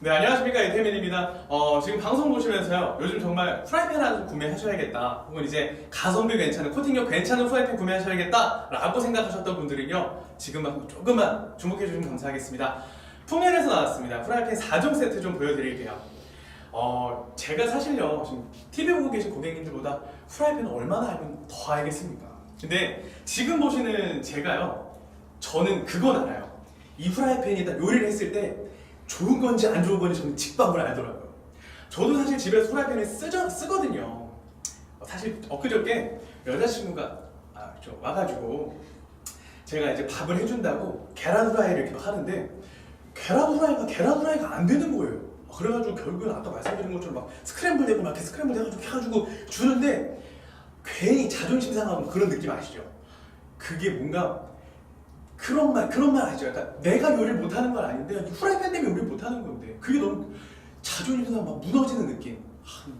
네 안녕하십니까 이태민입니다. 어, 지금 방송 보시면서요 요즘 정말 프라이팬 하나 좀 구매하셔야겠다 혹은 이제 가성비 괜찮은 코팅력 괜찮은 프라이팬 구매하셔야겠다라고 생각하셨던 분들은요 지금만 조금만 주목해 주시면 감사하겠습니다. 풍년에서 나왔습니다. 프라이팬 4종 세트 좀 보여드릴게요. 어, 제가 사실요 지금 TV 보고 계신 고객님들보다 프라이팬을 얼마나 알면 더 알겠습니까? 근데 지금 보시는 제가요 저는 그건 알아요. 이 프라이팬에다 요리를 했을 때 좋은 건지 안 좋은 건지 저는 직방을 알더라고요. 저도 사실 집에서 프라이팬을 쓰죠, 쓰거든요. 어, 사실 엊그저께 여자친구가 아, 저 와가지고 제가 이제 밥을 해준다고 계란 후라이를 이렇게 하는데 계란 후라이가 계란 후라이가 안 되는 거예요. 그래가지고 결국은 아까 말씀드린 것처럼 막 스크램블 되고 막 이렇게 스크램블 돼가지고 해가지고 주는데 괜히 자존심 상하는 그런 느낌 아시죠? 그게 뭔가 그런 말 그런 말 아시죠? 그러니까 내가 요리를 못하는 건 아닌데 후라이팬 때문에 요리를 못하는 건데 그게 너무 자존심 상하 막 무너지는 느낌. 하,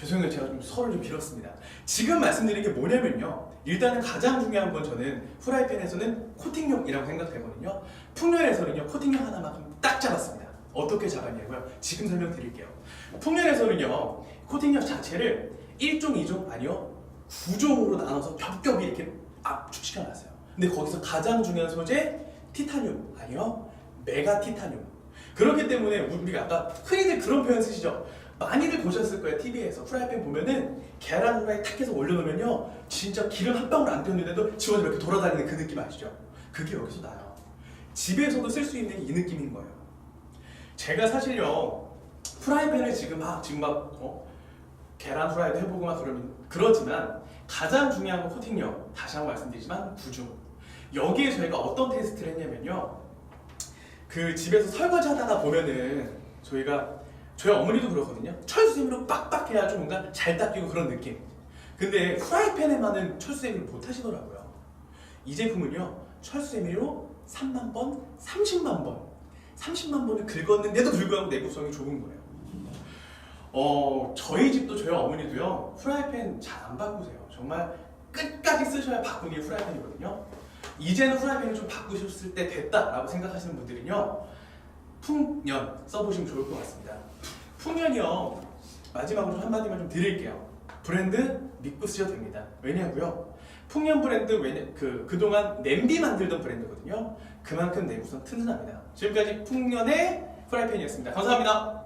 죄송해요 제가 좀 설을 좀 길었습니다. 지금 말씀드린 게 뭐냐면요. 일단은 가장 중요한 건 저는 후라이팬에서는 코팅력이라고 생각하거든요. 풍년에서는요 코팅력 하나만큼 딱 잡았습니다. 어떻게 잡았냐고요? 지금 설명드릴게요. 풍년에서는요 코팅력 자체를 1종, 2종 아니요 9종으로 나눠서 겹겹이 이렇게 압축시켜 놨어요. 근데 거기서 가장 중요한 소재 티타늄 아니요 메가 티타늄. 그렇기 때문에 우리가 아까 흔히들 그런 표현 쓰시죠. 많이들 보셨을 거예요 TV에서 프라이팬 보면은 계란 후라이 탁 해서 올려놓으면요 진짜 기름 한 방울 안 튀었는데도 집어서 이렇게 돌아다니는 그 느낌 아시죠? 그게 여기서 나요. 집에서도 쓸 수 있는 이 느낌인 거예요. 제가 사실요 프라이팬을 지금 막 지금 막 어? 계란 후라이도 해보고 막 그러면 그러지만 가장 중요한 건 코팅력. 다시 한번 말씀드리지만 구조 여기에 저희가 어떤 테스트를 했냐면요. 그 집에서 설거지 하다가 보면은 저희가 저희 어머니도 그러거든요. 철수세미로 빡빡 해야지 뭔가 잘 닦이고 그런 느낌. 근데 프라이팬에만은 철수세미를 못 하시더라고요. 이 제품은요 철수세미로 3만 번, 30만 번. 30만 번을 긁었는데도 불구하고 내구성이 좋은 거예요 어, 저희 집도 저희 어머니도요 프라이팬 잘 안 바꾸세요. 정말 끝까지 쓰셔야 바꾸는 게 프라이팬이거든요. 이제는 프라이팬을 좀 바꾸셨을 때 됐다라고 생각하시는 분들은요 풍년 써보시면 좋을 것 같습니다. 풍년이요 마지막으로 한마디만 좀 드릴게요. 브랜드 믿고 쓰셔도 됩니다. 왜냐고요? 풍년 브랜드 왜냐 그 그동안 냄비 만들던 브랜드거든요. 그만큼 내구성 튼튼합니다. 지금까지 풍년의 프라이팬이었습니다. 감사합니다.